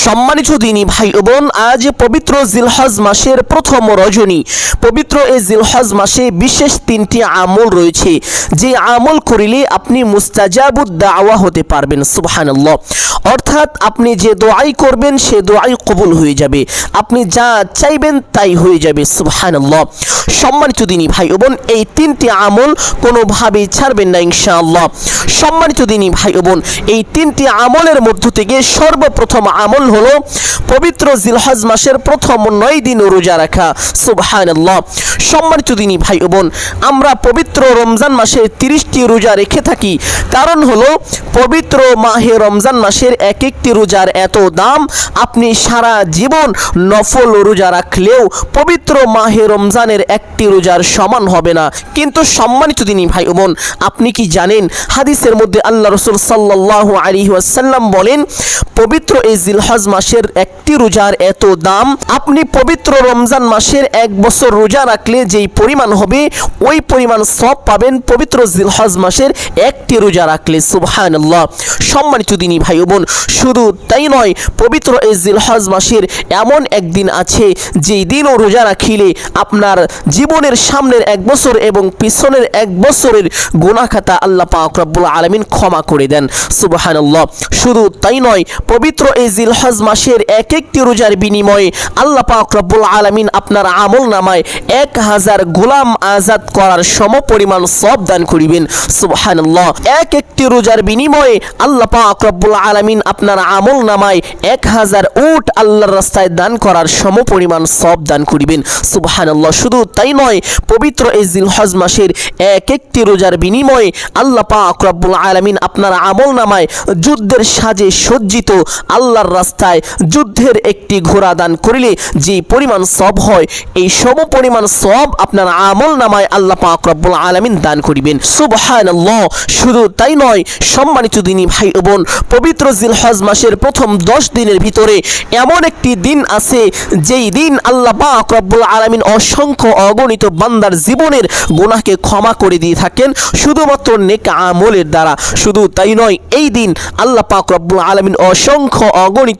সম্মানিত দিনী ভাই বোন, আজ পবিত্র জিলহজ মাসের প্রথম রজনী। পবিত্র এই জিলহজ মাসে বিশেষ তিনটি আমল রয়েছে। যে আমল করিলে আপনি মুস্তাজাবুদ দাওয়া হতে পারবেন, সুবহানাল্লাহ। অর্থাৎ আপনি যে দোয়াই করবেন, সে দোয়াই কবুল হয়ে যাবে। আপনি যা চাইবেন তাই হয়ে যাবে, সুবহানাল্লাহ। সম্মানিত দিনী ভাই বোন, এই তিনটি আমল কোনোভাবেই ছাড়বেন না, ইনশাআল্লাহ। সম্মানিত দিনী ভাই বোন, এই তিনটি আমলের মধ্য থেকে সর্বপ্রথম আমল হলো পবিত্র জিলহজ মাসের প্রথম নয় দিন রোজা রাখা। সুবহানাল্লাহ। সম্মানিত দিনী ভাই বোন, আমরা পবিত্র রমজান মাসে তিরিশটি রোজা রেখে থাকি। কারণ হলো, পবিত্র মাহে রমজান মাসের এক একটি রোজার এত দাম, আপনি সারা জীবন নফল রোজা রাখলেও পবিত্র মাহে রমজানের একটি রোজার সমান হবে না। কিন্তু সম্মানিত দিনী ভাই বোন, আপনি কি জানেন, হাদিসের মধ্যে আল্লাহ রসুল সাল্লাহ আলী ওয়াসাল্লাম বলেন, পবিত্র এই জিলহজ মাসের একটি রোজার এত দাম, আপনি পবিত্র রমজান মাসের এক বছর রোজা রাখলে যেই পরিমাণ হবে, ওই পরিমাণ সব পাবেন পবিত্র জিলহজ মাসের একটি রোজা রাখলে। সুবহান সম্মানিত দিনী ভাই বোন, শুধু তাই নয়, পবিত্র এই জিলহজ মাসের এমন একদিন আছে, যেই দিনও রোজা রাখিলে আপনার জীবনের সামনের এক বছর এবং পিছনের এক বছরের গুনাখাতা আল্লাহ পাক রব্বুল আলমিন ক্ষমা করে দেন। সুবহানাল্লাহ। শুধু তাই নয়, পবিত্র এই জিলহজ মাসের এক একটি রোজার বিনিময়ে আল্লাহ পাক রব্বুল আলমিন আপনার আমল নামায় এক হাজার গোলাম আজাদ করার সম পরিমাণ সব দান করিবেন। সুবহানাল্লাহ। এক একটি রোজার বিনিময়ে আল্লাহ পাক রব্বুল আলমিন আপনার আমল নামায় এক হাজার উট আল্লাহর রাস্তায় দান করার সম পরিমাণ সব দান করিবেন। সুবহানাল্লাহ। শুধু তাই নয়, পবিত্র এই জিলহজ মাসের এক একটি রোজার বিনিময়ে আল্লাহ পাক রব্বুল আলমিন আপনার আমল নামায় যুদ্ধের সাজে সজ্জিত আল্লাহর রাস্তায় যুদ্ধের একটি ঘোড়া দান করিলে যে পরিমাণ সব হয়, এই সম পরিমাণ সব আপনার আমল নামায় আল্লাহ পাক রব্বুল আলমিন দান করিবেন। সুবহানাল্লাহ, শুধু তাই নয়, সম্মানিত দিনী ভাই বোন, পবিত্র জিলহজ মাসের প্রথম দশ দিনের ভিতরে এমন একটি দিন আছে, যেই দিন আল্লাহ পাক রব্বুল আলমিন অসংখ্য অগণিত বান্দার জীবনের গুনাহকে ক্ষমা করে দিয়ে থাকেন, শুধুমাত্র নেক আমলের দ্বারা। শুধু তাই নয়, এই দিন আল্লাহ পাক রব্বুল আলমিন অসংখ্য অগণিত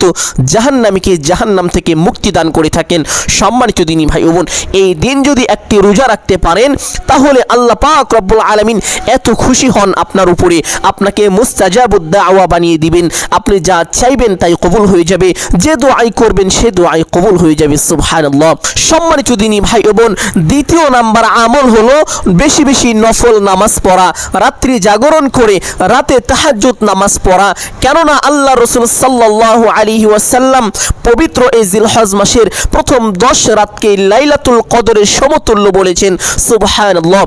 জাহান্নামীকে জাহান্নাম থেকে মুক্তি দান করে থাকেন। সম্মানিত দিনী ভাই বোন, এই দিন যদি একটি রোজা রাখতে পারেন, তাহলে আল্লাহ পাক রব্বুল আলমিন এত খুশি হন আপনার উপরে। আপনাকে মুস্তাজাবুদ্দা আওয়া বানিয়ে দিবেন। আপনি যা চাইবেন তাই কবুল হয়ে যাবে। যে দোয়াই করবেন, সে দোয়াই কবুল হয়ে যাবে। সুবহানাল্লাহ। সম্মানিত দিনী ভাই বোন, দ্বিতীয় নাম্বার আমল হলো বেশি বেশি নফল নামাজ পড়া, রাত্রি জাগরণ করে রাতে তাহাজ্জুদ নামাজ পড়া। কেননা আল্লাহ রসুল সাল্লাহ আলী ওয়াসাল্লাম পবিত্র এই জিলহজ মাসের প্রথম দশ রাতকে লাইলাতুল কদরের সমতুল্য বলেছেন। সুবহানাল্লাহ।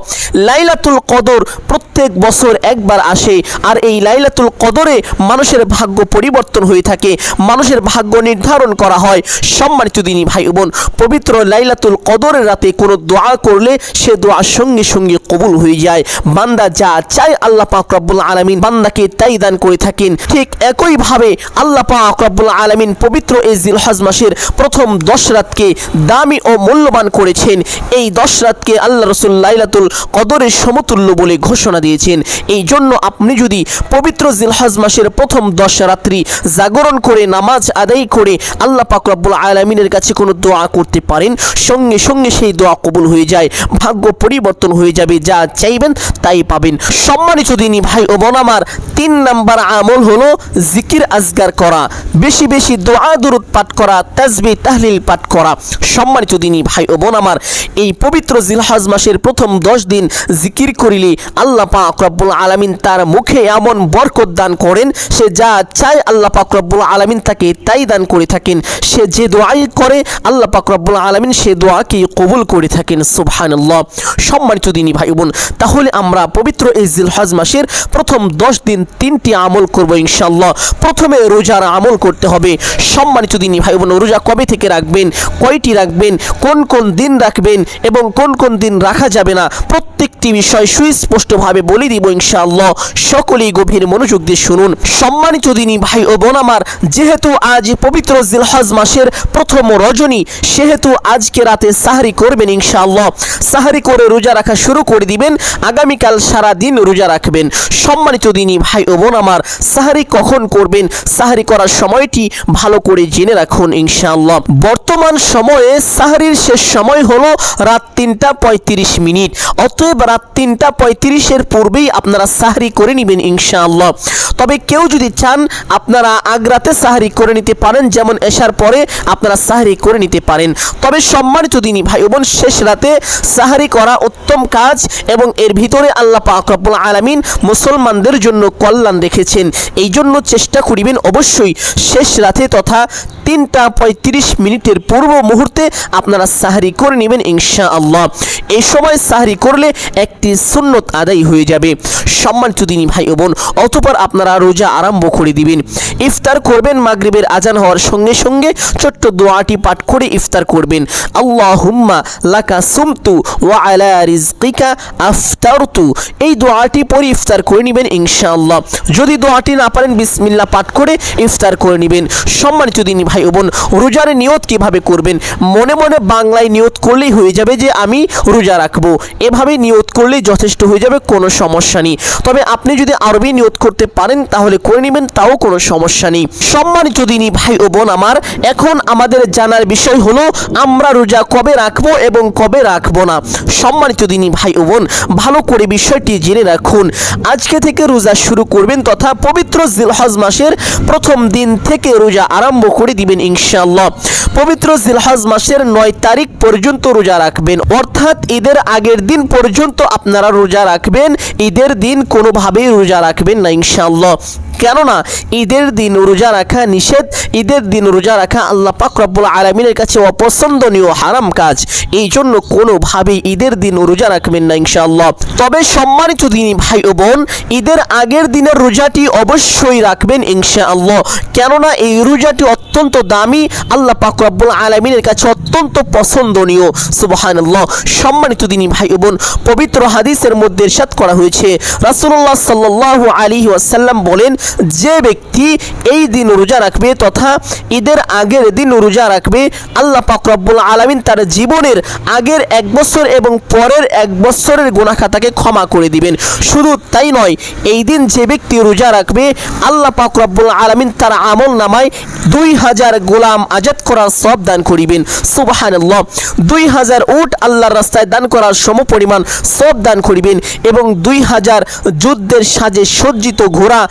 লাইলাতুল কদর প্রত্যেক বছর একবার আসে আর এই লাইলাতুল কদরে মানুষের ভাগ্য পরিবর্তন হয়ে থাকে, মানুষের ভাগ্য নির্ধারণ করা হয়। সম্মানিত দিনী ভাই বোন পবিত্র লাইলাতুল কদরের রাতে কোনো দোয়া করলে সে দোয়া সঙ্গে সঙ্গে কবুল হয়ে যায়। বান্দা যা চায় আল্লাহ পাক রব্বুল আলামিন বান্দাকে তাই দান করে থাকেন। ঠিক একইভাবে আল্লাহ পাক রব্বুল আলামিন পবিত্র এই জিলহজ মাসের প্রথম দশ রাতকে দামি ও মূল্যবান করেছেন। এই দশ রাতকে আল্লাহ রসুল লাইলাতুল কদরের সমতুল্য বলে ঘোষণা দিয়েছেন। এই জন্য আপনি যদি পবিত্র জিলহজ মাসের প্রথম দশ রাত্রি জাগরণ করে, নামাজ আদায় করে আল্লাহ পাক রব্বুল আলমিনের কাছে কোনো দোয়া করতে পারেন, সঙ্গে সঙ্গে সেই দোয়া কবুল হয়ে যায়, ভাগ্য পরিবর্তন হয়ে যাবে, যা চাইবেন তাই পাবেন। সম্মানিত দিনী ভাই ও বোন আমার, তিন নাম্বার আমল হলো জিকির আজগার করা। বেশি বেশি বেশি দোয়া দুরুদ পাঠ করা, তাজবি, তাহলিল পাঠ করা। সম্মানিত দিনী ভাই ও বোন আমার, এই পবিত্র জিলহজ মাসের প্রথম দশ দিন জিকির করিলে আল্লাহ পাক রব্বুল আলামিন তার মুখে এমন বরকত দান করেন, সে যা চায় আল্লাহ পাক রব্বুল আলামিন তাকে তাই দান করে থাকেন। সে যে দোয়াই করে, আল্লাহ পাক রব্বুল আলামিন সে দোয়াকে কবুল করে থাকেন, সুবহানাল্লাহ। সম্মানিত দিনী ভাই বোন, তাহলে আমরা পবিত্র এই জিলহজ মাসের প্রথম দশ দিন তিনটি আমল করব ইনশাল্লাহ প্রথমে রোজার আমল করতে হবে। সম্মানিত দিনী ভাই বোন রোজা কবে থেকে রাখবেন? কয়টি রাখবেন? কোন কোন দিন রাখবেন? এবং কোন কোন দিন রাখা যাবে না? প্রত্যেকটি বিষয় সুস্পষ্টভাবে বলে দিব ইনশাআল্লাহ। সকলেই গভীর মনোযোগ দিয়ে শুনুন। সম্মানিত দিনী ভাই ও বোন আমার, যেহেতু আজ পবিত্র জিলহজ মাসের প্রথম রজনী, সেহেতু আজকে রাতে সাহারি করবেন ইনশাআল্লাহ। সাহারি করে রোজা রাখা শুরু করে দিবেন। আগামীকাল সারা দিন রোজা রাখবেন। সম্মানিত দিনী ভাই ও বোন আমার, সাহারি কখন করবেন? সাহারি করার সময়টি বিষয়টি ভালো করে জেনে রাখুন, ইনশাআল্লাহ। বর্তমান সময়ে সাহারির শেষ সময় হলো রাত তিনটা পঁয়ত্রিশ মিনিট। অতএব রাত তিনটা পঁয়ত্রিশের পূর্বেই আপনারা সাহারি করে নেবেন, ইনশাআল্লাহ। তবে কেউ যদি চান, আপনারা আগ্রাতে সাহারি করে নিতে পারেন, যেমন এশার পরে আপনারা সাহারি করে নিতে পারেন। তবে সম্মানিত দিনই ভাই বোন শেষ রাতে সাহারি করা উত্তম কাজ এবং এর ভিতরে আল্লাহ পাক রব্বুল আলামিন মুসলমানদের জন্য কল্যাণ রেখেছেন। এই জন্য চেষ্টা করিবেন অবশ্যই শেষ রাতে তথা তিনটা পঁয়ত্রিশ মিনিটের পূর্ব মুহূর্তে আপনারা সাহারি করে নেবেন ইনশা আল্লাহ এই সময় সাহারি করলে একটি সুন্নত আদায় হয়ে যাবে। সম্মানিত দিনী ভাই বোন, অতপর আপনারা রোজা আরম্ভ করে দিবেন। ইফতার করবেন, মাগরিবের আজান হওয়ার সঙ্গে সঙ্গে ছোট্ট দোয়াটি পাঠ করে ইফতার করবেন। আল্লাহ হুম্মা লাকা সুমতু ওয়া আলা রিজকিকা আফতারতু। এই দোয়াটি পরে ইফতার করে নেবেন ইনশাআল্লাহ। যদি দোয়াটি না পারেন, বিসমিল্লাহ পাঠ করে ইফতার করে নেবেন। সম্মানিত দিনী ভাই বোন, রোজার নিয়ত কীভাবে করবেন? মনে মনে বাংলায় নিয়ত করলেই হয়ে যাবে যে আমি রোজা রাখব। এভাবে নিয়ত করলেই যথেষ্ট হয়ে যাবে, কোনো সমস্যা নেই। তবে আপনি যদি আরবি নিয়ত করতে পারেন, তাহলে করে নেবেন, তাও কোনো সমস্যা নেই। সম্মানিত দিনী ভাই ও বোন আমার, এখন আমাদের জানার বিষয় হলো, আমরা রোজা কবে রাখব এবং কবে রাখব না? সম্মানিত দিনী ভাই ও বোন, ভালো করে বিষয়টি জেনে রাখুন। আজকে থেকে রোজা শুরু করবেন তথা পবিত্র জিলহজ মাসের প্রথম দিন থেকে রোজা আরম্ভ করে দিবেন ইনশাআল্লাহ। পবিত্র জিলহাজ মাসের নয় তারিখ পর্যন্ত রোজা রাখবেন। অর্থাৎ ঈদের আগের দিন পর্যন্ত আপনারা রোজা রাখবেন। ঈদের দিন কোনোভাবেই রোজা রাখবেন না ইনশাআল্লাহ। কেননা ঈদের দিন রোজা রাখা নিষেধ, ঈদের দিন রোজা রাখা আল্লাহ পাক রব্বুল আলমিনের কাছে অপছন্দনীয় হারাম কাজ। এই জন্য কোনোভাবেই ঈদের দিন রোজা রাখবেন না ইনশাআল্লাহ। তবে সম্মানিত দিনই ভাই ও বোন, ঈদের আগের দিনের রোজাটি অবশ্যই রাখবেন ইনশাআল্লাহ। কেননা এই রোজাটি অত্যন্ত দামি, আল্লাহ পাক রব্বুল আলমিনের কাছে অত্যন্ত পছন্দনীয়। সুবহানাল্লাহ। সম্মানিত দিনী ভাই ও বোন, পবিত্র হাদিসের মধ্যে ইরশাদ করা হয়েছে। রাসূলুল্লাহ সাল্লাল্লাহু আলাইহি ওয়াসাল্লাম বলেন যে ব্যক্তি এই দিন রোজা রাখবে তথা ঈদের আগের দিন রোজা রাখবে, আল্লাহ পাক রব্বুল আলামিন তার জীবনের আগের এক বছর এবং পরের এক বছরের গুনাহ খাতাকে ক্ষমা করে দিবেন। শুধু তাই নয়, এই দিন যে ব্যক্তি রোজা রাখবে, আল্লাহ পাক রব্বুল আলামিন তার আমল নামায় দুই হাজার গোলাম আজাদ করার সব দান করিবেন। সুবহানাল্লাহ, দুই হাজার উট আল্লাহর রাস্তায় দান করার সম পরিমাণ সব দান করিবেন এবং দুই হাজার যুদ্ধের সাজে সজ্জিত ঘোড়া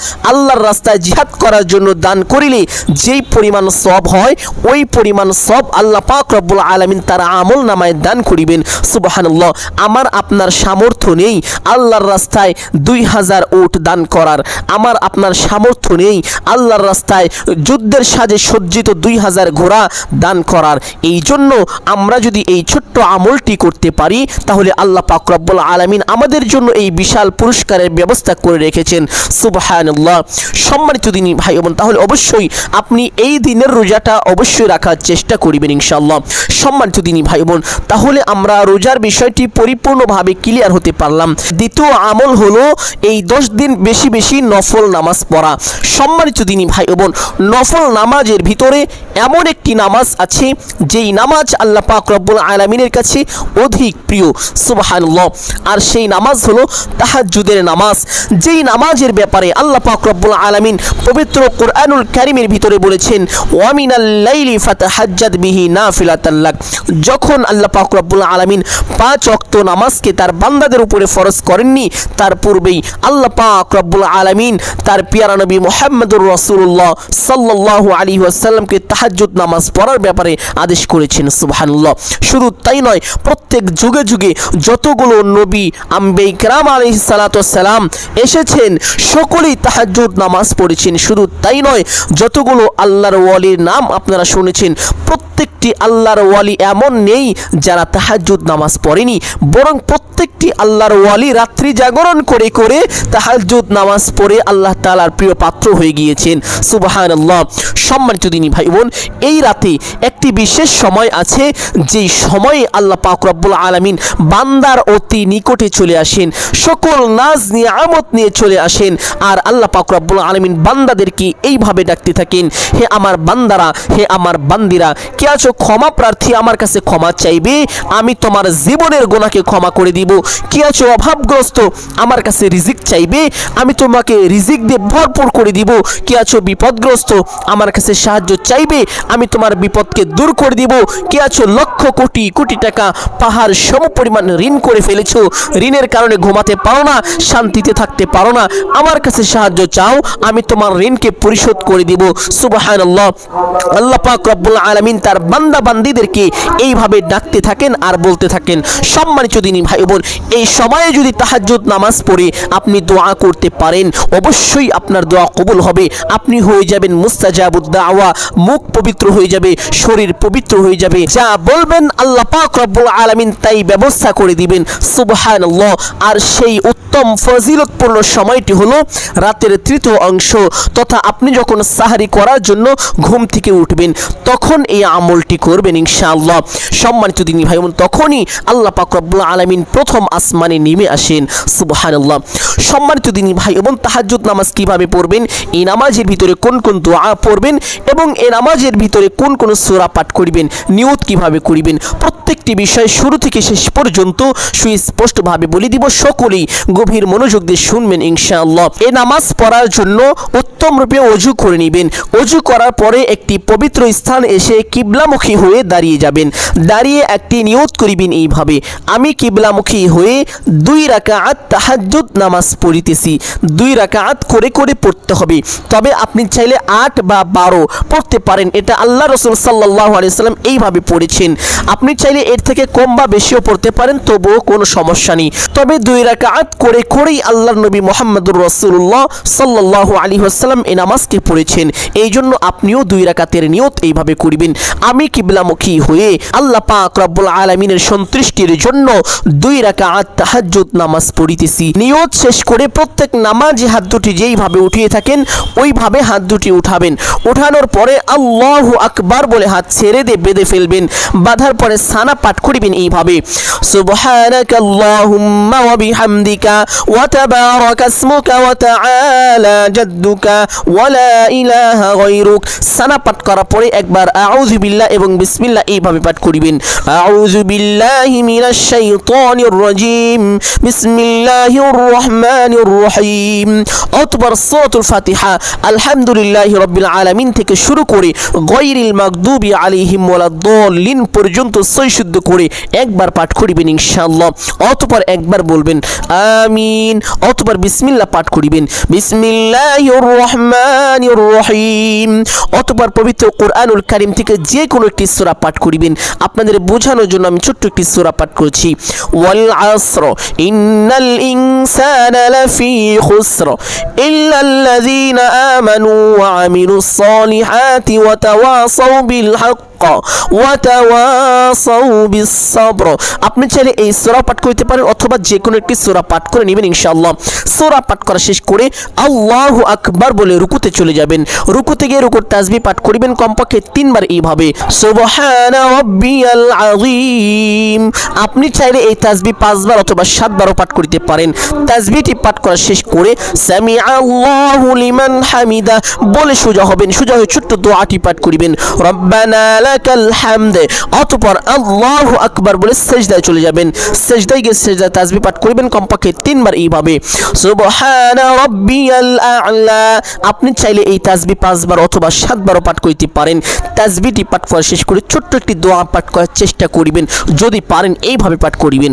আল্লাহর রাস্তায় জিহাদ করার জন্য দান করিলে যেই পরিমাণ সব হয়, ওই পরিমাণ সব আল্লাহ পাক রব্বুল আলামিন তার আমল নামায় দান করিবেন। সুবহানাল্লাহ। আমার আপনার সামর্থ্য নেই আল্লাহর রাস্তায় দুই হাজার উট দান করার। আমার আপনার সামর্থ্য নেই আল্লাহর রাস্তায় যুদ্ধের সাজে সজ্জিত দুই হাজার ঘোড়া দান করার। এই জন্য আমরা যদি এই ছোট্ট আমলটি করতে পারি, তাহলে আল্লাহ পাক রব্বুল আলামিন আমাদের জন্য এই বিশাল পুরস্কারের ব্যবস্থা করে রেখেছেন। সুবহানাল্লাহ। সম্মানিত দিনী ভাই বোন, তাহলে অবশ্যই আপনি এই দিনের রোজাটা অবশ্যই রাখার চেষ্টা করিবেন ইনশাআল্লাহ। সম্মানিত দিনী ভাই বোন, তাহলে আমরা রোজার বিষয়টি পরিপূর্ণভাবে ক্লিয়ার হতে পারলাম। দ্বিতীয় আমল হলো এই দশ দিন বেশি বেশি নফল নামাজ পড়া। সম্মানিত দিনী ভাই বোন, নফল নামাজের ভিতরে এমন একটি নামাজ আছে, যেই নামাজ আল্লাহ পাক রব্বুল আলামিনের কাছে অধিক প্রিয়, সুবহানাল্লাহ। আর সেই নামাজ হলো তাহাজ্জুদের নামাজ। যেই নামাজের ব্যাপারে আল্লাহ পাক রব্বুল আলামিন পবিত্র কোরআনুল কারিমের ভিতরে বলেছেন ওয়ামিনাল লাইলি ফাতাহাজ্জাদ বিহি নাফিলাতাল লাক। যখন আল্লাহ পাক রব্বুল আলামিন পাঁচ অক্ত নামাজকে তার বান্দাদের উপরে ফরজ করেননি, তার পূর্বেই আল্লাহ পাক রব্বুল আলামিন তার পিয়ারা নবী মুহাম্মদুর রাসূলুল্লাহ সাল্লাল্লাহু আলাইহি ওয়াসাল্লামকে তাহাজ্জুদ নামাজ পড়ার ব্যাপারে আদেশ করেছেন, সুবহানাল্লাহ। শুধু তাই নয়, প্রত্যেক যুগে যুগে যতগুলো নবী আম্বে ইকরাম আলাইহিস সালাতু সালাম এসেছেন, সকলেই তাহাজ্জুদ নামাজ পড়েছেন। শুধু তাই নয় যতগুলো আল্লাহর ওয়ালির নাম আপনারা শুনেছেন প্রত্যেকটি আল্লাহর ওয়ালি এমন নেই যারা তাহাজ্জুদ নামাজ পড়েনি। বরং প্রত্যেকটি আল্লাহর ওয়ালি রাত্রি জাগরণ করে করে তাহাজ্জুদ নামাজ পড়ে আল্লাহ তাআলার প্রিয় পাত্র হয়ে গিয়েছেন। সুবহানাল্লাহ। সম্মানিত দিনী ভাই বোন এই রাতে একটি বিশেষ সময় আছে, যেই সময়ে আল্লাহ পাক রব্বুল আলামিন বান্দার অতি নিকটে চলে আসেন, সকল নাজ নিয়ে, আমত নিয়ে চলে আসেন, আর আল্লাহ পাক রব্বুল আলামিন বান্দাদেরকে এইভাবে ডাকতে থাকেন, হে আমার বান্দারা, হে আমার বান্দিরা, কে আছো ক্ষমা প্রার্থী আমার কাছে ক্ষমা চাইবে, আমি তোমার জীবনের গোনাকে ক্ষমা করে দিব। কি আছো অভাবগ্রস্ত? আমার কাছে রিজিক চাইবে, আমি তোমাকে রিজিক দিয়ে ভরপুর করে দিব। কি আছো বিপদগ্রস্ত? আমার কাছে সাহায্য চাইবে, আমি তোমার বিপদকে দূর করে দিব। কি আছো লক্ষ কোটি কোটি টাকা পাহাড় সম পরিমাণ ঋণ করে ফেলেছো? ঋণের কারণে ঘুমাতে পারো না, শান্তিতে থাকতে পারো না। আমার কাছে সাহায্য চাও, আমি তোমার ঋণকে পরিশোধ করে দিব। সুবাহান আল্লাহ আল্লাহ পাক রব্বুল আলমিন তার বান্দা বান্দিদেরকে এইভাবে ডাকতে থাকেন আর বলতে থাকেন, সম্মানিত দিনী ভাই বোন এই সময়ে যদি তাহাজ্জুদ নামাজ পড়ে আপনি দোয়া করতে পারেন, অবশ্যই আপনার দোয়া কবুল হবে। আপনি হয়ে যাবেন মুস্তাজাবুদ্দাওয়া, মুখ পবিত্র হয়ে যাবে, শরীর পবিত্র হয়ে যাবে। যা বলবেন আল্লাহ পাক রব্বুল আলামিন তাই ব্যবস্থা করে দিবেন। সুবহানাল্লাহ। আর সেই উত্তম ফজিলতপূর্ণ সময়টি হলো রাতের তৃতীয় অংশ, তথা আপনি যখন সাহারি করার জন্য ঘুম থেকে উঠবেন, তখন এই আমলটি করবেন ইনশাআল্লাহ। সম্মানিত দিনী ভাই বোন, তখনই আল্লাহ পাক রব্বুল আলামিন প্রথম আসমানে নেমে আসেন। সুবহানাল্লাহ। সম্মানিত দিনী ভাই এবং তাহাজ্জুদ নামাজ কীভাবে পড়বেন? এই নামাজের ভিতরে কোন কোন দোয়া পড়বেন? এবং এই নামাজের ভিতরে কোন কোন সূরা পাঠ করিবেন? নিয়ত কীভাবে করিবেন? প্রত্যেকটি বিষয় শুরু থেকে শেষ পর্যন্ত সুস্পষ্টভাবে বলে দিব। সকলেই গভীর মনোযোগ দিয়ে শুনবেন ইনশাআল্লাহ। এই নামাজ পড়ার জন্য উত্তম রূপে অজু করে নেবেন। অজু করার পরে একটি পবিত্র স্থান এসে কিবলামুখী হয়ে দাঁড়িয়ে যাবেন। দাঁড়িয়ে একটি নিয়ত করিবেন এইভাবে, আমি কিবলামুখী হয়ে দুই রাকাত তাহাজ্জুদ নামাজ পড়িতেছি। দুই রাকাত করে করে পড়তে হবে। তবে আপনি চাইলে আট বা বারো পড়তে পারেন। এটা আল্লাহ রসুল সাল্লাহ আলিয়াল্লাম এইভাবে পড়েছেন। আপনি চাইলে এর থেকে কম বা বেশিও পড়তে পারেন, তবুও কোনো সমস্যা নেই। তবে দুই রাকাত করে করেই আল্লাহ নবী মোহাম্মদুর রসুল্লাহ সাল্লাহ আলী আসসালাম এ নামাজকে পড়েছেন। এই জন্য আপনিও দুই রাকাতের নিয়ত এইভাবে করিবেন। আমি কিবলামুখী হয়ে আল্লাহ পাক রব্বুল আলমিনের সন্তুষ্টির জন্য দুই রাকাত তাহাজ্জুদ নামাজ পড়িতেছি। নিয়ত শেষ করে প্রত্যেক নামাজে হাত দুটি যেইভাবে উঠিয়ে থাকেন, ওইভাবে হাত দুটি উঠাবেন। উঠানোর পরে আল্লাহু আকবার বলে হাত ছেড়ে দিয়ে বেঁধে ফেলবেন। বাঁধার পরে সানা পাঠ করিবেন এইভাবে। ওয়া তাবারাকা ইসমুকা ওয়া তাআলা জাদ্দুকা ওয়া লা ইলাহা গায়রুক। সানা পাঠ করার পরে একবার আউযু এবং বিসমিল্লাহ এইভাবে পাঠ করিবেন। আউযু বিল্লাহি মিনাশ শাইতানির রাজিম। বিসমিল্লাহির রহমানির রহিম। সূরাতুল ফাতিহা আলহামদুলিল্লাহি রাব্বিল আলামিন থেকে শুরু করে গয়রিল মাগদুবি আলাইহিম করে একবার পাঠ করিবেন ইনশাআল্লাহ। অতপর একবার বলবেন, আমিন। অতপর বিসমিল্লাহ পাঠ করিবেন, বিসমিল্লাহির রহমানির রহিম। অতপর পবিত্র কোরআনুল কারীম থেকে যে কোনো একটি সূরা পাঠ করিবেন। আপনাদের বোঝানোর জন্য আমি ছোট্ট একটি সূরা পাঠ করছি। ওয়াল আসর, ইন্নাল ইনসানা লাফি খুসর ইল্লা আল্লাযীনা আমানু ওয়া আমিলুস সালিহাতি ওয়া তাওয়াসাউ বিল হক। বিসসবর। আপনি চাইলে এই সূরা পাঠ করতে পারেন অথবা যে কোনো একটি সূরা পাঠ করে নেবেন ইনশাআল্লাহ। সূরা পাঠ করা শেষ করে আল্লাহু আকবার বলে রুকুতে চলে যাবেন। রুকুতে গিয়ে রুকুর তাসবিহ পাঠ করিবেন কমপক্ষে তিনবার এইভাবে। আপনি চাইলে এই তাসবিহ পাঁচবার অথবা সাতবারও পাঠ করতে পারেন। তাসবিহটি পাঠ করা শেষ করে সামি আল্লাহু হামিদা বলে সোজা হবেন। সোজা হয়ে ছোট্ট দোয়াটি পাঠ করিবেন। রব্বানা হামদ। আল্লাহু আকবার বলে সেজদায় চলে যাবেন। সেজদায় গিয়ে সেজদা তাসবিহ পাঠ করবেন কমপক্ষে তিনবার এইভাবে। রাব্বিয়াল আ'লা। আপনি চাইলে এই তাসবিহ পাঁচবার অথবা সাতবারও পাঠ করতে পারেন। তাসবিহটি পাঠ করা শেষ করে ছোট্ট একটি দোয়া পাঠ করার চেষ্টা করিবেন। যদি পারেন এইভাবে পাঠ করিবেন।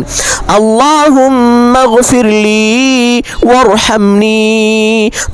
আল্লাহুম্মা গফিরলি ওয়ারহামনি।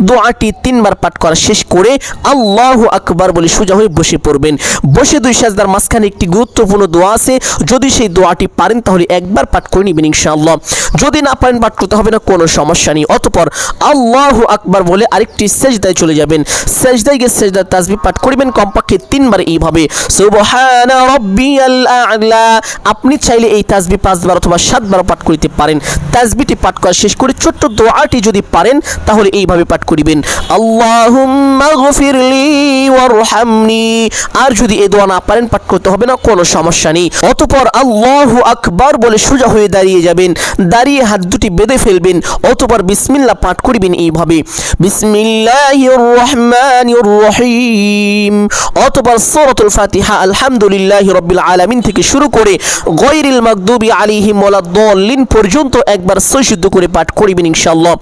দোয়াটি তিনবার পাঠ করা শেষ করে আল্লাহু আকবার বলে সোজা হয়ে বসে পড়বেন। বসে দুই সাজদার মাঝখানে একটি গুরুত্বপূর্ণ দোয়া আছে। যদি সেই দোয়াটি পারেন, তাহলে একবার পাঠ করে নেবেন ইনশাআল্লাহ। যদি না পারেন, পাঠ করতে হবে না, কোনো সমস্যা নেই। অতপর আল্লাহু আকবার বলে আরেকটি সেজদায় চলে যাবেন। সেজদায় গিয়ে সেজদার তাসবিহ পাঠ করিবেন, কমপক্ষে তিনবার এইভাবে। সুবহানা রাব্বিয়াল আ'লা। আপনি চাইলে এই তাসবিহ পাঁচবার অথবা সাতবার পাঠ করিতে পারেন। তাসবিহটি পাঠ করা শেষ করে ছোট্ট দোয়াটি যদি পারেন, তাহলে এইভাবে পাঠ করিবেন। আল্লাহুম্মা গফিরলি ওয়ারহামনি। আর যদি এই দোয়া না না পারেন, পাঠ করতে হবে না, কোনো সমস্যা নেই। অতপর আল্লাহু আকবার বলে সোজা হয়ে দাঁড়িয়ে যাবেন, দাঁড়িয়ে হাত দুটি বেঁধে ফেলবেন, অতপর বিসমিল্লাহ পাঠ করিবেন এইভাবে। রহিম অতপর ফাতিহা আলামিন থেকে শুরু করে পর্যন্ত একবার সৈশুদ্ধ করে পাঠ করিবেন ইনশাআল্লাহ।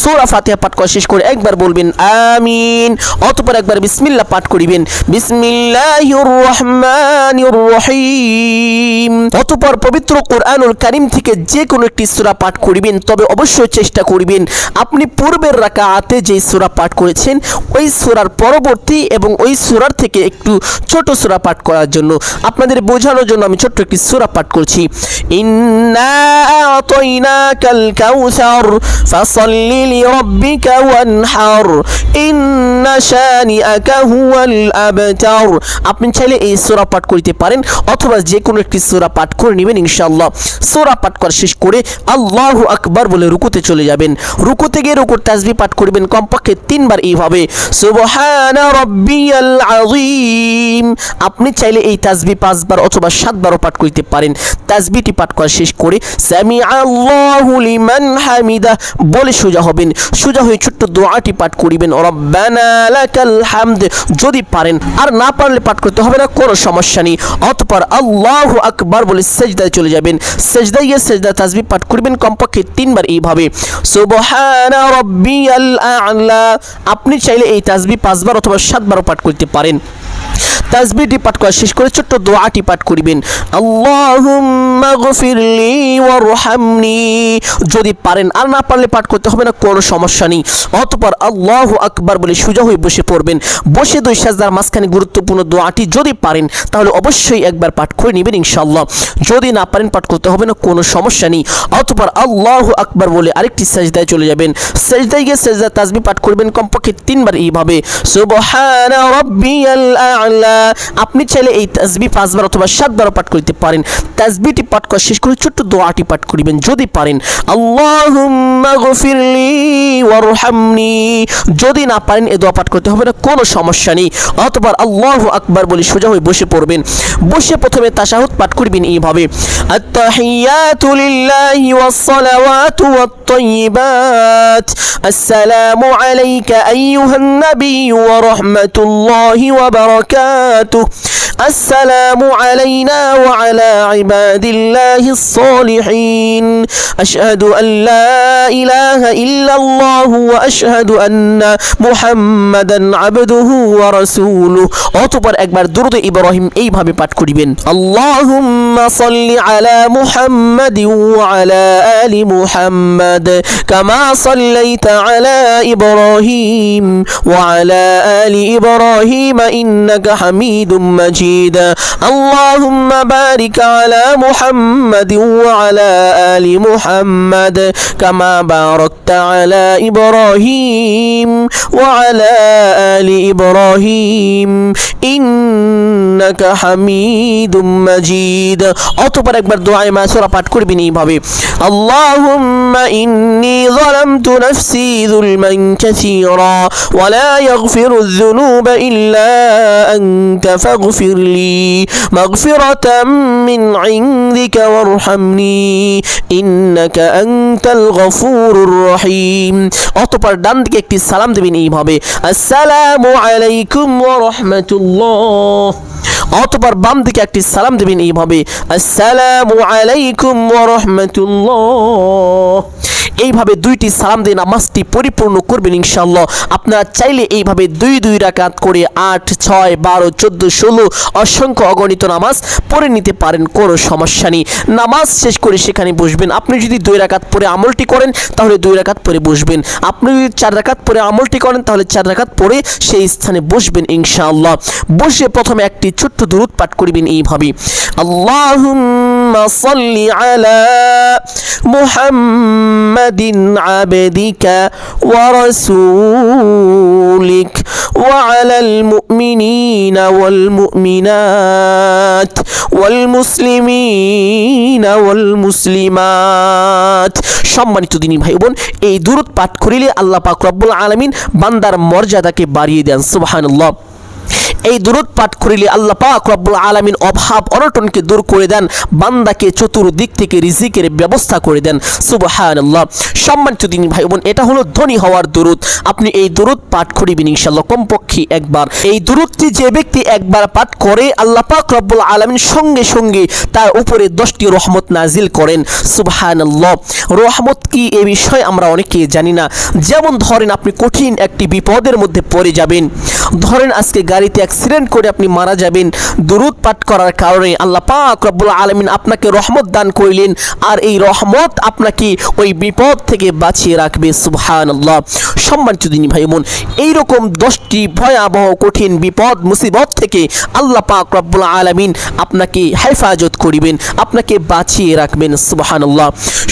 সূরা ফাতিহা পাঠ করা শেষ করে একবার বলবেন, আমিন। অতপর একবার বিসমিল্লাহ পাঠ করিবেন রহিম অতপর পবিত্র কোরআনুল কারীম থেকে যে কোনো একটি সূরা পাঠ করিবেন, তবে অবশ্যই চেষ্টা করিবেন আপনি পূর্বের রাকাতে যে সূরা পাঠ করেছেন, ওই সূরার পরবর্তী এবং ওই সুরার থেকে একটু ছোট সূরা পাঠ করার জন্য। আপনাদের বোঝানোর জন্য আমি ছোট্ট একটি সূরা পাঠ করছি। আপনি চাইলে এই সূরা পাঠ করতে পারেন অথবা যে কোনো একটি সূরা পাঠ করে নেবেন, ইনশাআল্লাহ। সূরা পাঠ করা শেষ করে আল্লাহু আকবার বলে রুকুতে চলে যাবেন। রুকুতে গিয়ে রুকুর তাসবিহ পাঠ করবেন, কমপক্ষে তিনবার এইভাবে। আপনি চাইলে এই তাসবিহ পাঁচবার অথবা সাতবারও পাঠ করতে পারেন। তাসবিহটি পাঠ করা শেষ করে সামি আল্লাহু লিমান হামিদা বলে সোজা হবেন। সোজা হয়ে ছোট্ট দোয়াটি পাঠ করিবেন, রব্বানা লাকাল হামদ। যদি পারেন, আর না পারলে পাঠ করতে হবে না কোনো সমস্যা নেই। অতপর আল্লাহ আকবার বলে সেজদায় চলে যাবেন। সেজদায় গিয়ে সেজদা তাজবি পাঠ করবেন কমপক্ষে তিনবার এইভাবে। সুবহানা রব্বিয়াল আ'লা। আপনি চাইলে এই তাজবি পাঁচবার অথবা সাতবারও পাঠ করতে পারেন। তাসবিহটি পাঠ করা শেষ করে ছোট্ট দোয়াটি পাঠ করিবেন। আল্লাহুম্মা গফিরলি ওয়ারহামনি। যদি পারেন আর না পারলে পাঠ করতে হবে না, কোনো সমস্যা নেই। অতপর আল্লাহু আকবার বলে সোজা হয়ে বসে পড়বেন। বসে দুই সাজদার মাঝখানে গুরুত্বপূর্ণ দোয়াটি যদি পারেন, তাহলে অবশ্যই একবার পাঠ করে নেবেন ইনশাআল্লাহ। যদি না পারেন পাঠ করতে হবে না, কোনো সমস্যা নেই। অতপর আল্লাহু আকবার বলে আরেকটি সাজদায় চলে যাবেন। সাজদায় গিয়ে সাজদা তাসবিহ পাঠ করবেন কমপক্ষে তিনবার এইভাবে। সুবহানা রাব্বিয়াল আ'লা। আপনি চাইলে এই তাজবি পাঁচবার অথবা সাতবারও পাঠ করতে পারেন। তাজবিটি পাঠ করা শেষ করে ছোট্ট দোয়াটি পাঠ করিবেন। যদি পারেন গফিরলি ওয়ারহামনি। যদি না পারেন এ দোয়া পাঠ করতে হবে না, কোনো সমস্যা নেই। অতবার আল্লাহু আকবার বলে সোজা হয়ে বসে পড়বেন। বসে প্রথমে তাশাহুদ পাঠ করবেন এইভাবে। লিল্লাহি ওয়াস-সালাওয়াতু ওয়াত-তাইয়্যিবাত আসসালামু আলাইকা আইয়ুহান নাবিয়্যু ওয়া রাহমাতুল্লাহি ওয়া বারাকাতুহু। السلام علينا وعلى عباد الله الصالحين أشهد أن لا إله إلا الله وأشهد أن محمدا عبده ورسوله অতপর একবার দুরুদ ইব্রাহিম এইভাবে পাঠ করিবেন আল্লাহুম্মা সাল্লি আলা মুহাম্মাদিন ওয়া আলা আলি মুহাম্মাদ কামা সাল্লাইতা আলা ইব্রাহিম ওয়া আলা আলি ইব্রাহিম ইন্নাকা হামিদুম মাজিদ اللهم بارك على محمد وعلى آل محمد كما باركت على إبراهيم وعلى آل إبراهيم إنك حميد مجيد অতপর একবার দোয়ায় মাসুরা পাঠ করবেন এইভাবে اللهم إني ظلمت نفسي ظلما كثيرا ولا يغفر الذنوب إلا أنت فاغفر لي مغفرة من عندك وارحمني إنك أنت الغفور الرحيم অতপর ডান দিকে একটি সালাম দেবেন এইভাবে আসসালামু আলাইকুম ওয়া রাহমাতুল্লাহ অতপর বাম দিকে একটি সালাম দেবেন এইভাবে আসসালামু আলাইকুম ওয়া রাহমাতুল্লাহ এইভাবে দুইটি সালাম দিয়ে নামাজটি পরিপূর্ণ করবেন ইনশাল্লাহ আপনারা চাইলে এইভাবে দুই দুই রাকাত করে আট, ছয়, বারো, চোদ্দ, ষোলো অসংখ্য অগণিত নামাজ পড়ে নিতে পারেন, কোনো সমস্যা নেই। নামাজ শেষ করে সেখানে বসবেন। আপনি যদি দুই রাকাত পরে আমলটি করেন, তাহলে দুই রাকাত পরে বসবেন। আপনি যদি চার রাকাত পরে আমলটি করেন, তাহলে চার রাকাত পরে সেই স্থানে বসবেন ইনশাআল্লাহ। বসে প্রথমে একটি ছোট্ট দূরত পাঠ করবেন এইভাবে। আল্লাহুম্মা সাল্লি আলা মুহাম্মাদিন আলাল মুমিনিনা ওয়াল মুমিনাত ওয়াল মুসলিমিনা ওয়াল মুসলিমাত সম্মানিত দিনী ভাই বোন, এই দূরত পাঠ করিলে আল্লাহ পাক রব্বুল আলামিন বান্দার মর্যাদাকে বাড়িয়ে দেন, সুবহানাল্লাহ। এই দুরুদ পাঠ করিলে আল্লাহ পাক রব্বুল আলামিন অভাব অনটনকে দূর করে দেন, বান্দাকে চতুর্দিক থেকে রিজিকের ব্যবস্থা করে দেন। সুবহানাল্লাহ। সম্মানিত দিনী ভাই বোন, এটা হলো ধনী হওয়ার দুরুদ। আপনি এই দুরুদ পাঠ করিবেন ইনশাআল্লাহ কমপক্ষে একবার। এই দুরুদটি যে ব্যক্তি একবার পাঠ করে, আল্লাহ পাক রব্বুল আলামিন সঙ্গে সঙ্গে তার উপরে দশটি রহমত নাজিল করেন। সুবহানাল্লাহ। রহমত কি এ বিষয়ে আমরা অনেকে জানি না। যেমন ধরেন আপনি কঠিন একটি বিপদের মধ্যে পড়ে যাবেন। ধরেন আজকে গাড়িতে অ্যাক্সিডেন্ট করে আপনি মারা যাবেন, দুরুদ পাঠ করার কারণে আল্লাহ পাক রব্বুল আলামিন আপনাকে রহমত দান করিলেন আর এই রহমত আপনাকে ওই বিপদ থেকে বাঁচিয়ে রাখবে, সুবহানাল্লাহ। সম্মানিত দিনী ভাই বোন, এইরকম দশটি ভয়াবহ, কঠিন বিপদ, মুসিবত থেকে আল্লাহ পাক রব্বুল আলামিন আপনাকে হেফাজত করিবেন, আপনাকে বাঁচিয়ে রাখবেন, সুবহানাল্লাহ।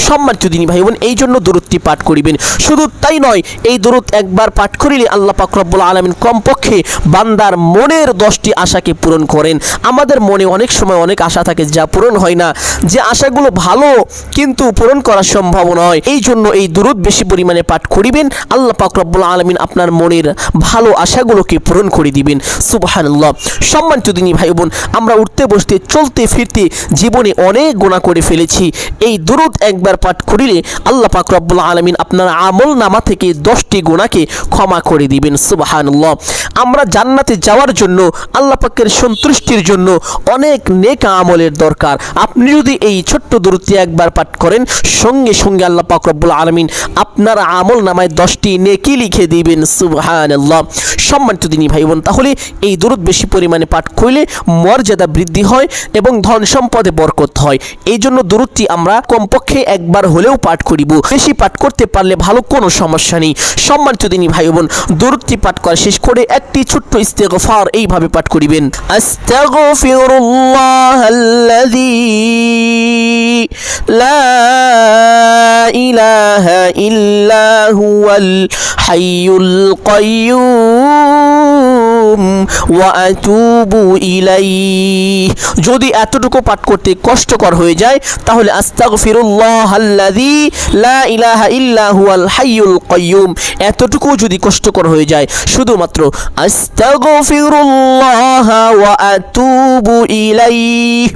সম্মানিত দিনী ভাই বোন এই জন্য দূরত্বটি পাঠ করিবেন। শুধু তাই নয়, এই দূরত একবার পাঠ করিলে আল্লাহ পাক রব্বুল আলামিন কমপক্ষে বান্দার মনের দশটি আশাকে পূরণ করেন। আমাদের মনে অনেক সময় অনেক আশা থাকে যা পূরণ হয় না। যে আশাগুলো ভালো, কিন্তু পূরণ করা সম্ভব নয়। এই জন্য এই দূরত বেশি পরিমাণে পাঠ করিবেন। আল্লাহ পাক রব্বুল আলামিন আপনার মনের ভালো আশাগুলোকে পূরণ করে দিবেন। সুবহানাল্লাহ। সম্মানিত দিনী ভাই বোন, আমরা উঠতে বসতে, চলতে ফিরতে জীবনে অনেক গুণা করে ফেলেছি। এই দুরুদ একবার পাঠ করিলে আল্লাহ পাক রব্বুল আলামিন আপনার আমল নামা থেকে দশটি গোনাকে ক্ষমা করে দিবেন। সুবহানাল্লাহ। আমরা জান্নাতে যাওয়ার জন্য, আল্লাহ পাকের সন্তুষ্টির জন্য অনেক নেক আমলের দরকার। আপনি যদি এই ছোট্ট দূরত্বে একবার পাঠ করেন, সঙ্গে সঙ্গে আল্লাহ পাক রব্বুল আলামিন আপনার আমল নামায় দশটি নেকি লিখে দিবেন, সুবহানাল্লাহ। সম্মানিত দিনী ভাই বোন তাহলে এই দূরত বেশি পরিমাণে পাঠ করলে মর্যাদা বৃদ্ধি হয় এবং ধন সম্পদে বরকত হয়। এই জন্য দূরত্বটি আমরা কমপক্ষে একবার হলেও পাঠ করিব। বেশি পাঠ করতে পারলে ভালো কোনো সমস্যা নেই। সম্মানিত দিনী ভাই বোন দূরত্বটি পাঠ করা শেষ করে একটি ছোট্ট ইস্তেগফার এইভাবে পাঠ করিবেন। যদি এতটুকু পাঠ করতে কষ্টকর হয়ে যায়, তাহলে আস্তাগফিরুল্লাহ আল্লাযী লা হুয়াল এতটুকু যদি কষ্টকর হয়ে যায়, শুধুমাত্র আস্তাগফিরুল্লাহ ওয়া আতুবু ইলাইহি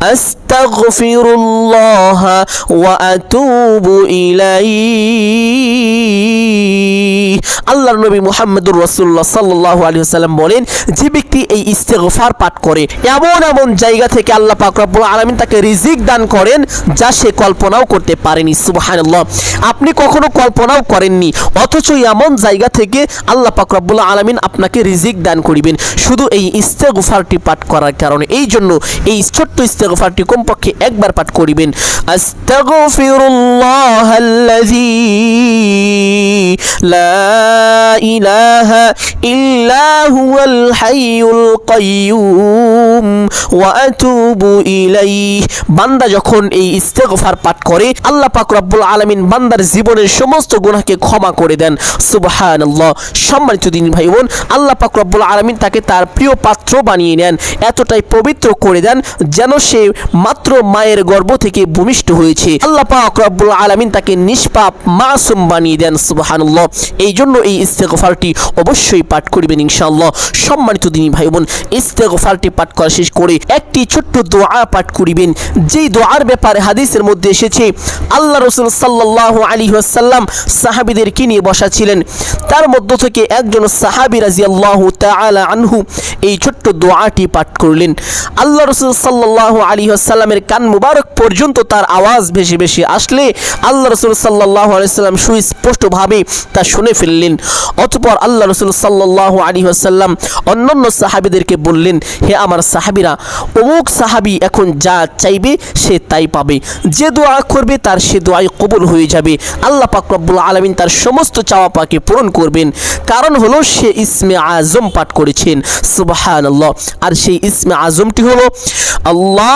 আস্তাগফিরুল্লাহ ওয়া আতুবু ইলাইহি। আল্লাহর নবী মুহাম্মদুর রাসূলুল্লাহ সাল্লাল্লাহু আলাইহি ওয়াসাল্লাম বলেন, যে ব্যক্তি এই ইস্তেগফার পাঠ করে, এমন এমন জায়গা থেকে আল্লাহ পাক রব্বুল আলামিন তাকে রিজিক দান করেন যা সে কল্পনাও করতে পারেনি। সুবহানাল্লাহ। আপনি কখনো কল্পনাও করেননি, অথচ এমন জায়গা থেকে আল্লাহ পাক রব্বুল আলামিন আপনাকে রিজিক দান করিবেন। শুধু এই ইস্তেগফারটি পাঠ করার কারণে। এই জন্য এই ছোট্ট ইস্তেগফারটি কমপক্ষে একবার পাঠ করিবেন। আস্তাগফিরুল্লাহ আল্লাযী লা ইলাহা ইল্লা হুয়াল হাইয়ুল কাইয়্যুম ওয়া আতুবু ইলাইহি। বান্দা যখন এই ইস্তেগফার পাঠ করে, আল্লাহ পাক রব্বুল আলামিন বান্দার জীবনের সমস্ত গুনাহকে ক্ষমা করে দেন। সুবহানাল্লাহ। সম্মানিত দিন ভাই বোন আল্লাহ পাক রব্বুল আলামিন তাকে তার প্রিয় পাত্র বানিয়ে নেন। এতটাই পবিত্র করে দেন যেন সে মাত্র মায়ের গর্ভ থেকে ভূমিষ্ঠ হয়েছে। আল্লাহ পাক রব্বুল আলামিন তাকে নিষ্পাপ মাসুম বানিয়ে দেন, সুবহানাল্লাহ। এই জন্য এই ইস্তেগফারটি অবশ্যই পাঠ করিবেন ইনশাআল্লাহ। সম্মানিত দিনী ভাই বোন ইস্তেগফারটি পাঠ করা শেষ করে একটি ছোট্ট দোয়া পাঠ করিবেন। যেই দোয়ার ব্যাপারে হাদিসের মধ্যে এসেছে, আল্লাহ রসুল সাল্লাল্লাহু আলাইহি ওয়াসাল্লাম সাহাবীদেরকে নিয়ে বসা ছিলেন। তার মধ্য থেকে একজন সাহাবী রাদিয়াল্লাহু তাআলা আনহু এই ছোট্ট দোয়াটি পাঠ করলেন। আল্লাহ রসুল সাল্লাল্লাহু আলাইহি ওয়াসাল্লামের কান মুবারক পর্যন্ত তার আওয়াজ ভেসে ভেসে আসলে আল্লাহ রসুল সাল্লাল্লাহু আলাইহি সাল্লাম সুস্পষ্টভাবে তা শুনে ফেললেন। অতঃপর আল্লাহ রসুল সাল্লাল্লাহু আলাইহি ওয়াসাল্লাম অন্যান্য সাহাবীদেরকে বললেন, হে আমার সাহাবীরা, অমুক সাহাবী এখন যা চাইবে সে তাই পাবে। যে দোয়া করবে তার সে দোয়াই কবুল হয়ে যাবে। আল্লাহ পাক রব্বুল আলামিন তার সমস্ত চাওয়া পাকে পূরণ করবেন। কারণ হলো সে ইসমে আজম পাঠ করেছেন। সুবহানাল্লাহ। আর সেই ইসমে আজমটি হলো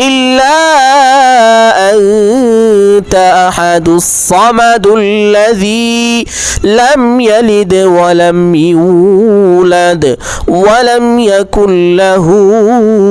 أنت أنت أحد الصمد الذي لم يلد ولم يولد ولم يكن له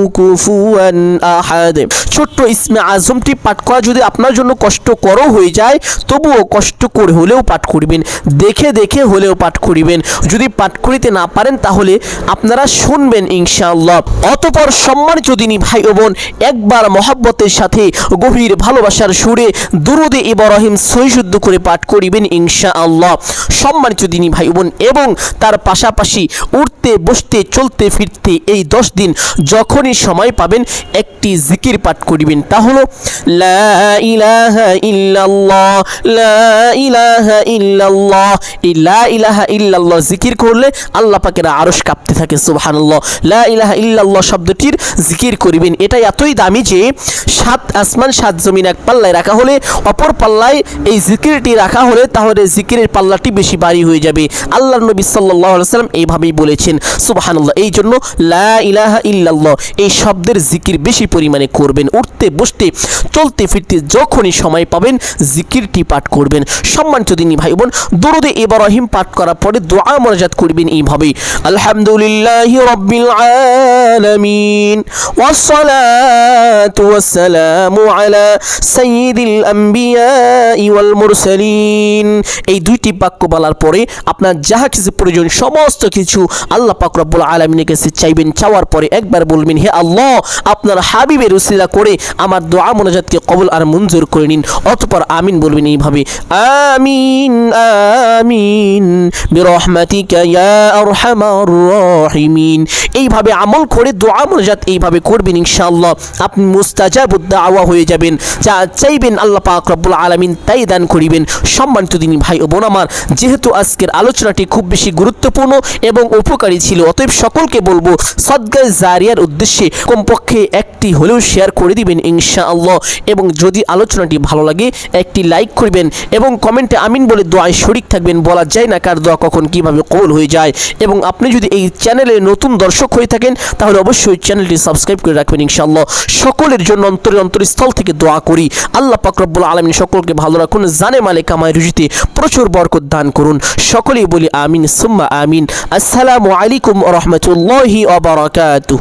كفوا أحد ছোট্ট ইসমে আজমটি পাঠ করা যদি আপনার জন্য কষ্টকরও হয়ে যায় তবুও কষ্ট করে হলেও পাঠ করিবেন দেখে দেখে হলেও পাঠ করিবেন যদি পাঠ করিতে না পারেন তাহলে আপনারা শুনবেন ইনশাআল্লাহ অতপর সম্মানিত দিনী ভাই ও বোন একবার মহাব্বতের সাথে গভীর ভালোবাসার সুরে দুরুদে ইব্রাহিম সহিশুদ্ধ করে পাঠ করিবেন ইনশাআল্লাহ। সম্মানিত দিনী ভাই বোন এবং তার পাশাপাশি উঠতে, বসতে, চলতে, ফিরতে এই দশ দিন যখনই সময় পাবেন, একটি জিকির পাঠ করিবেন। তা হলো, লা লা ইলাহা জিকির করলে আল্লাহ পাকের আরশ কাঁপতে থাকে, সুবহানাল্লাহ। লা ইলাহা ইল্লাল্লাহ শব্দটির জিকির করিবেন। এটা এতই দামি যে সাত আসমান, সাত জমিন এক পাল্লায় রাখা হলে, অপর পাল্লায় এই জিকিরটি রাখা হলে তাহলে জিকিরের পাল্লাটি বেশি বাড়ি হয়ে যাবে। আল্লাহ নবী সাল্লাহ সাল্লাম এইভাবেই বলেছেন, সুবাহানুল্লাহ। এই জন্য লা ইলাহা ইল্লাল্লাহ, এই শব্দের জিকির বেশি পরিমাণে করবেন। উঠতে, বসতে, চলতে, ফিরতে যখনই সময় পাবেন, জিকিরটি পাঠ করবেন। সম্মান দিনী ভাই বোন দরুদে ইব্রাহিম পাঠ করার পরে দোয়া মোনাজাত করবেন এইভাবে আলহামদুলিল্লাহ রব্বিল আলামিন ওয়াসসালাম والسلام على سيد الأنبياء والمرسلين এই দুইটি বাক্য বলার পরে আপনার যাহা কিছু প্রয়োজন সমস্ত কিছু আল্লাহ পাক রব্বুল আলমিনের কাছে চাইবেন চাওয়ার পরে একবার বলবেন হে আল্লাহ আপনার হাবিবের উসিলা করে আমার দোয়া মোনাজাতকে কবুল আর মঞ্জুর করে নিন অতপর আমিন বলবেন এইভাবে আমিন আমিন বিরহমাতিকা ইয়া আরহামার রাহিমিন এইভাবে আমল করে দোয়া মোনাজাত এইভাবে করবেন ইনশাআল্লাহ আপনি মুস্তাজাবুদ দাওয়া হয়ে যাবেন। যা চাইবেন আল্লাহ পাক রব্বুল আলামিন, তাই দান করিবেন। সম্মানিত দিনী ভাই ও বোন আমার, যেহেতু আজকের আলোচনাটি খুব বেশি গুরুত্বপূর্ণ এবং উপকারী ছিল, অতএব সকলকে বলব, সদ্গায় জারিয়ার উদ্দেশ্যে কমপক্ষে একটি হলেও শেয়ার করে দিবেন ইনশাআল্লাহ। এবং যদি আলোচনাটি ভালো লাগে, একটি লাইক করবেন এবং কমেন্টে আমিন বলে দোয়ায় শরিক থাকবেন, বলা যায় না কার দোয়া কখন কীভাবে কবুল হয়ে যায়। এবং আপনি যদি এই চ্যানেলে নতুন দর্শক হয়ে থাকেন, তাহলে অবশ্যই চ্যানেলটি সাবস্ক্রাইব করে রাখবেন ইনশাআল্লাহ। সকলের জন্য অন্তরে অন্তরস্থল থেকে দোয়া করি। আল্লাহ পাক রব্বুল আলমিন সকলকে ভালো রাখুন, জানে মালে কামায় রুজিতে প্রচুর বরকত দান করুন। সকলেই বলি আমিন, সুম্মা আমিন। আসসালামু আলাইকুম রহমতুল্লাহি অবরাকাতু